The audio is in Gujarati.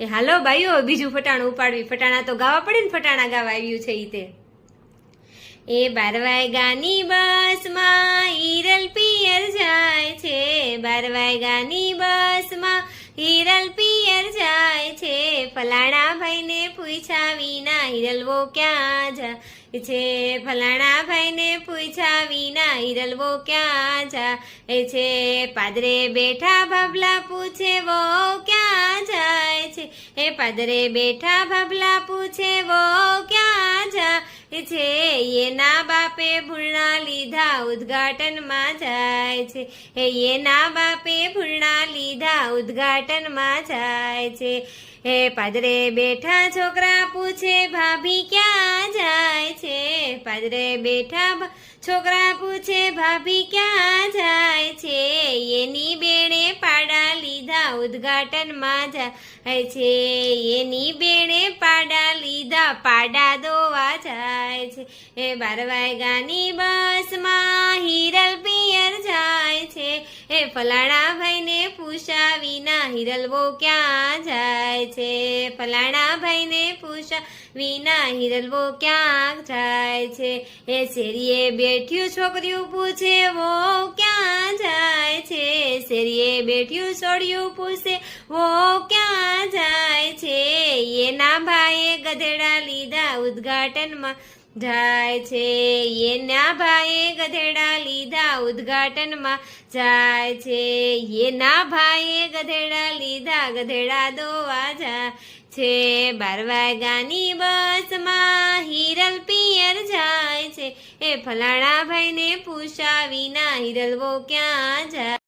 એ હાલો ભાઈઓ, બીજું ફટાણું ઉપાડવી. ફટાણા તો ગાવા પડે ને, ફટાણા ગાવા આવ્યું છે તે. એ બાર વાગ્યાની બસમાં હિરલ પિયર જાય છે. બાર વાગ્યાની બસમાં હિરલ પિયર જાય છે. ફલાણા ભાઈને પૂછ્યા વિના હિરલવો ક્યાં જાય છે. ફલાણા ભાઈને પૂછ્યા વિના હિરલવો ક્યાં જાય છે. પાદરે બેઠા ભાભલા પૂછે વો ક્યાં જાય છે? એ પાદરે બેઠા ભાભલા પૂછે, વો ક્યાં જાય છે એના બાપે ભૂલના લીધા ઉદ્ઘાટનમાં જાય છે. એ એના બાપે ભૂલના લીધા ઉદ્ઘાટનમાં જાય છે. હે પાદરે બેઠા છોકરા પૂછે, ભાભી ક્યાં જાય છે? પાદરે બેઠા ભા- છોકરા પૂછે, ભાભી ક્યાં જાય છે? એની બેણે પાડા લીધા ઉદ્ઘાટનમાં જાય છે. એની બેણે પાડા લીધા, પાડા દોવા જાય છે. એ બાર બસ બસમાં હિરલ પિયર જાય છે. એ ફલાણા ભાઈને પૂછા વિના હિરલવો ક્યાં જાય છે? ફલાણા ભાઈને પૂછા વિના હિરલવો ક્યાં જાય છે? એ શેરીએ બેઠ્યું છોકરીઓ પૂછે વો ક્યાં જાય શેરીએ બેઠ્યું છોડ્યું પૂછે વો ક્યાં જાય છે? એના ભાઈએ ગધેડા લીધા ઉદ્ઘાટનમાં. જાય છે. એના ભાઈએ ગધેડા લીધા ઉદ્ઘાટનમાં. જાય છે. એના ભાઈએ ગધેડા લીધા ગધેડા દોવા જાય છે. બાર વાગ્યાની બસમાં હિરલ પિયર જાય છે. એ ફલાણા ભાઈને પૂછા વિના હિરલવો ક્યાં જાય?